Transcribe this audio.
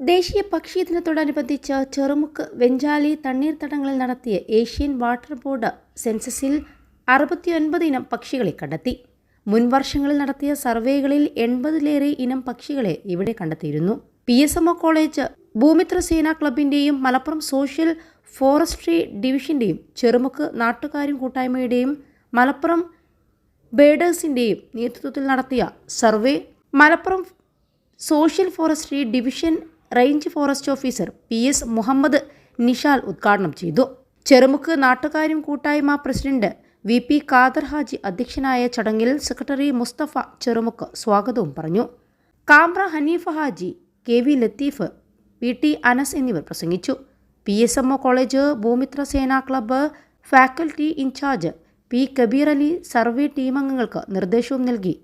ദേശീയ പക്ഷി ദിനത്തോടനുബന്ധിച്ച് ചെറുമുക്ക് വെഞ്ചാലി തണ്ണീർത്തടങ്ങളിൽ നടത്തിയ ഏഷ്യൻ വാട്ടർ ബോർഡ് സെൻസസിൽ അറുപത്തിയൊൻപത് ഇനം പക്ഷികളെ കണ്ടെത്തി. മുൻവർഷങ്ങളിൽ നടത്തിയ സർവേകളിൽ എൺപതിലേറെ ഇനം പക്ഷികളെ ഇവിടെ കണ്ടെത്തിയിരുന്നു. P S M O college Bhoomitra Sena ക്ലബിന്റെയും Malappuram social forestry ഡിവിഷന്റെയും ചെറുമുക്ക് നാട്ടുകാരും കൂട്ടായ്മയുടെയും മലപ്പുറം ബേഡേഴ്സിന്റെയും നേതൃത്വത്തിൽ നടത്തിയ survey Malappuram social forestry division range forest officer P S Muhammad Nishal ഉദ്ഘാടനം ചെയ്തു. ചെറുമുക്ക് നാട്ടുകാരും കൂട്ടായ്മ president V P Khader Haji അധ്യക്ഷനായ ചടങ്ങിൽ സെക്രട്ടറി മുസ്തഫ ചെറുമുക്ക് സ്വാഗതവും പറഞ്ഞു. Kamra Haneef Haji K V Latheef P T Anas എന്നിവർ പ്രസംഗിച്ചു. P S M O college Bhoomithra Sena club faculty in charge P Kabeer Ali survey ടീമംഗങ്ങൾക്ക് നിർദ്ദേശവും നൽകി.